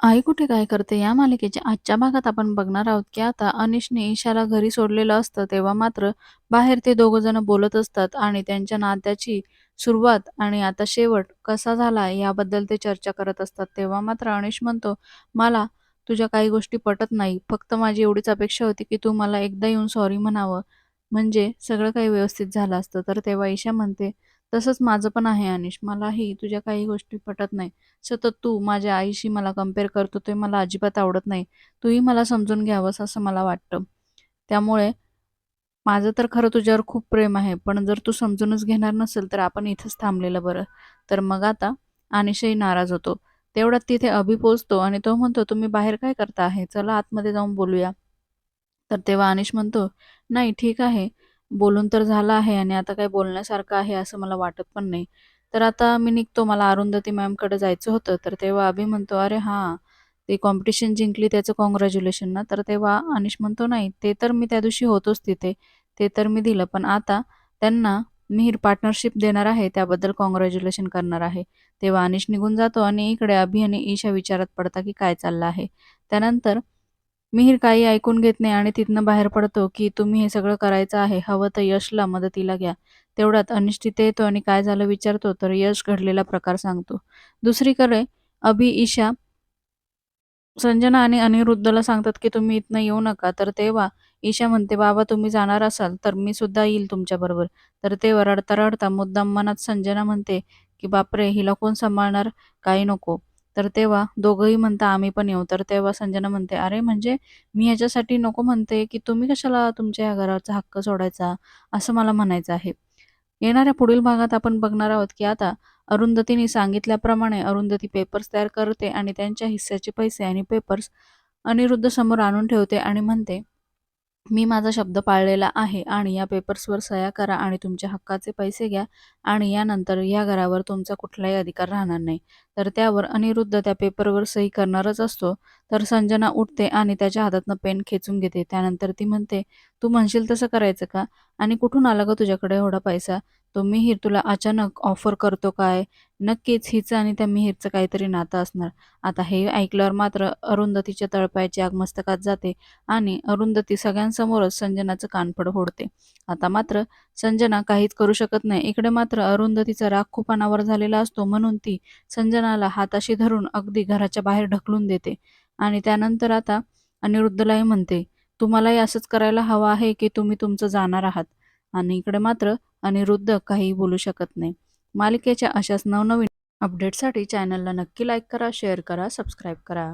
आई कुठे काय करते? या मालिकेच्या आजच्या भागात आपण बघणार आहोत की आता अनिशने ईशाला घरी सोडलेलं असतं तेव्हा मात्र बाहेर ते दोघं जण बोलत असतात आणि त्यांच्या नात्याची सुरुवात आणि आता शेवट कसा झाला याबद्दल ते चर्चा करत असतात. तेव्हा मात्र अनिश म्हणतो मला तुझ्या काही गोष्टी पटत नाही. फक्त माझी एवढीच अपेक्षा होती की तू मला एकदा येऊन सॉरी म्हणावं. म्हणजे सगळं काही व्यवस्थित झालं असतं. तर तेव्हा ईशा म्हणते तसंच माझं पण आहे अनिश. मलाही तुझ्या काही गोष्टी पटत नाही. सतत तू माझ्या आईशी मला कंपेअर करतो ते मला अजिबात आवडत नाही. तूही मला समजून घ्यावंस असं मला वाटतं. त्यामुळे माझं तर खरं तुझ्यावर खूप प्रेम आहे पण जर तू समजूनच घेणार नसेल तर आपण इथंच थांबलेलं बरं. तर मग आता अनिशही नाराज होतो. तेवढ्यात तिथे अभि पोचतो आणि तो म्हणतो तुम्ही बाहेर काय करता आहे? चला आतमध्ये जाऊन बोलूया. तर तेव्हा अनिश म्हणतो नाही ठीक आहे. बोलून तर झालं आहे आणि आता काही बोलण्यासारखं आहे असं मला वाटत पण नाही. तर आता मी निघतो. मला अरुंधती मॅमकडे जायचं होतं. तर तेव्हा अभि म्हणतो अरे हां ते कॉम्पिटिशन जिंकली त्याचं कॉंग्रॅच्युलेशन ना. तर तेव्हा अनिश म्हणतो नाही ते तर मी त्या दिवशी होतोच तिथे. ते तर मी दिलं. पण आता त्यांना मिहीर पार्टनरशिप देणार आहे. त्याबद्दल कॉंग्रॅच्युलेशन करणार आहे. तेव्हा अनिश निघून जातो आणि इकडे अभि आणि ईशा विचारात पडता की काय चाललं आहे. त्यानंतर मिहीर काही ऐकून घेत नाही आणि तिथनं बाहेर पडतो की तुम्ही हे सगळं करायचं आहे हवं तर यशला मदतीला घ्या. तेवढ्यात अनिश्चित येतो आणि काय झालं विचारतो तर यश घडलेला प्रकार सांगतो. दुसरीकडे अभि ईशा संजना आणि अनिरुद्धला सांगतात की तुम्ही इथनं येऊ नका. तर तेव्हा ईशा म्हणते बाबा तुम्ही जाणार असाल तर मी सुद्धा येईल तुमच्याबरोबर तर तेव्हा रडता रडता मुद्दाम मनात संजना म्हणते की बापरे हिला कोण सांभाळणार? काही नको. तर तेव्हा दोघंही म्हणता आम्ही पण येऊ. तर तेव्हा संजना म्हणते अरे म्हणजे मी याच्यासाठी नको म्हणते की तुम्ही कशाला तुमच्या या घराचा हक्क सोडायचा? असं मला म्हणायचं आहे. येणाऱ्या पुढील भागात आपण बघणार आहोत की आता अरुंधतीने सांगितल्याप्रमाणे अरुंधती पेपर्स तयार करते आणि त्यांच्या हिस्स्याचे पैसे आणि पेपर्स अनिरुद्ध समोर आणून ठेवते आणि म्हणते मी माझा शब्द पाळलेला आहे आणि या पेपर्सवर सह्या करा आणि तुमच्या हक्काचे पैसे घ्या आणि यानंतर या घरावर तुमचा कुठलाही अधिकार राहणार नाही. तर त्यावर अनिरुद्ध त्या पेपरवर सही करणारच असतो. तर संजना उठते आणि त्याच्या हातातनं पेन खेचून घेते. त्यानंतर ती म्हणते तू म्हणशील तसं करायचं का? आणि कुठून आला ग तुझ्याकडे एवढा पैसा? तो ही तुला अचानक ऑफर करतो काय? नक्कीच हिचं आणि त्या मिहीरचं काहीतरी नातं असणार. आता हे ऐकल्यावर मात्र अरुंधतीच्या तळपायाची आग मस्तकात जाते आणि अरुंधती सगळ्यांसमोरच संजनाचं कानफड फोडते. आता मात्र संजना काहीच करू शकत नाही. इकडे मात्र अरुंधतीचा राग खूप अनावर झालेला असतो म्हणून ती संजनाला हाताशी धरून अगदी घराच्या बाहेर ढकलून देते आणि त्यानंतर आता अनिरुद्धलाही म्हणते तुम्हालाही असंच करायला हवं आहे की तुम्ही तुमचं जाणार आहात? आणि इकडे मात्र अनिरुद्ध काहीही बोलू शकत नाही. मालिकेच्या अशाच नवनवीन अपडेटसाठी चॅनलला नक्की लाईक करा शेअर करा सबस्क्राईब करा.